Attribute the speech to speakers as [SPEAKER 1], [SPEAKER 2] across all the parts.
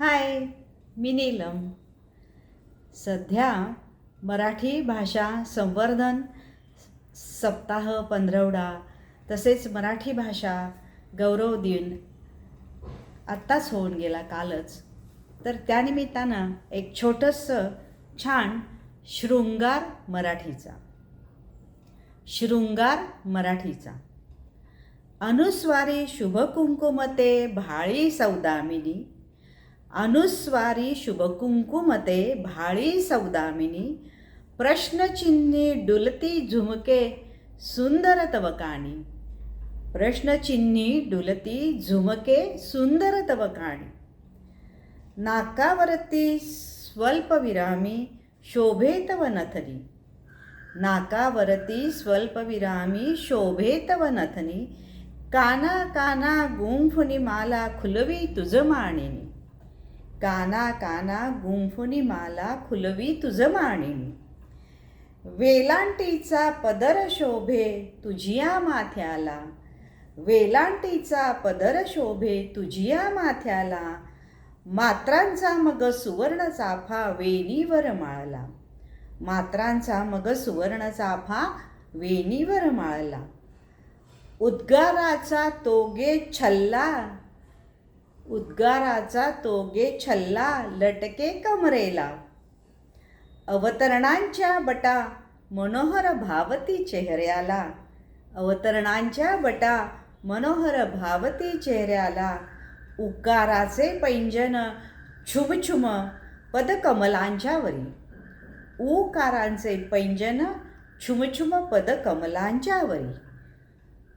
[SPEAKER 1] हाय. मी नीलम. सध्या मराठी भाषा संवर्धन सप्ताह पंधरवडा तसेच मराठी भाषा गौरव दिन आत्ताच होऊन गेला कालच. तर त्यानिमित्तानं एक छोटंसं छान शृंगार मराठीचा. शृंगार मराठीचा. अनुस्वारी शुभकुंकुमते भाळी सौदामिनी. अनुस्वारी शुभकुंकुमते भाळी सौदामिनी प्रश्नचिन्नी डुलती झुमके सुंदर तवकाणी प्रश्नचिन्नी डुलती झुमके सुंदर तवकाणी नाकावरती स्वल्पविरामी शोभेतव नथनी नाकावरती स्वल्पविरामी शोभेतव नथनी काना काना गुंफुनी माला खुलवी तुझ माणिनी काना काना गुंफुनी माला खुलवी तुझ माणिनी. वेलांटीचा पदर शोभे तुझिया माथ्याला. वेलांटीचा पदर शोभे तुझिया माथ्याला. मात्रांचा मग सुवर्ण चाफा वेणीवर माळला. मात्रांचा मग सुवर्ण चाफा वेणीवर माळला. उद्गाराचा तोगे छल्ला उद्गाराचा तोगे छल्ला लटके कमरेला. अवतरणांच्या बटा मनोहर भावती चेहऱ्याला. अवतरणांच्या बटा मनोहर भावती चेहऱ्याला. उकाराचे पैंजन छुमछुम पदकमलांच्यावरी. उकारांचे पैंजन छुमछुम पदकमलांच्यावरी.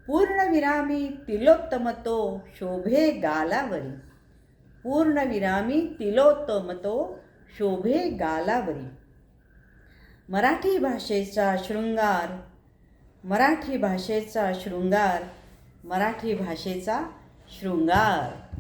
[SPEAKER 1] पूर्णविरामी तिलोत्तमतो शोभे गालावरी पूर्णविरामी तिलोत्तमतो शोभे गालावरी. मराठी भाषेचा शृंगार मराठी भाषेचा शृंगार मराठी भाषेचा शृंगार.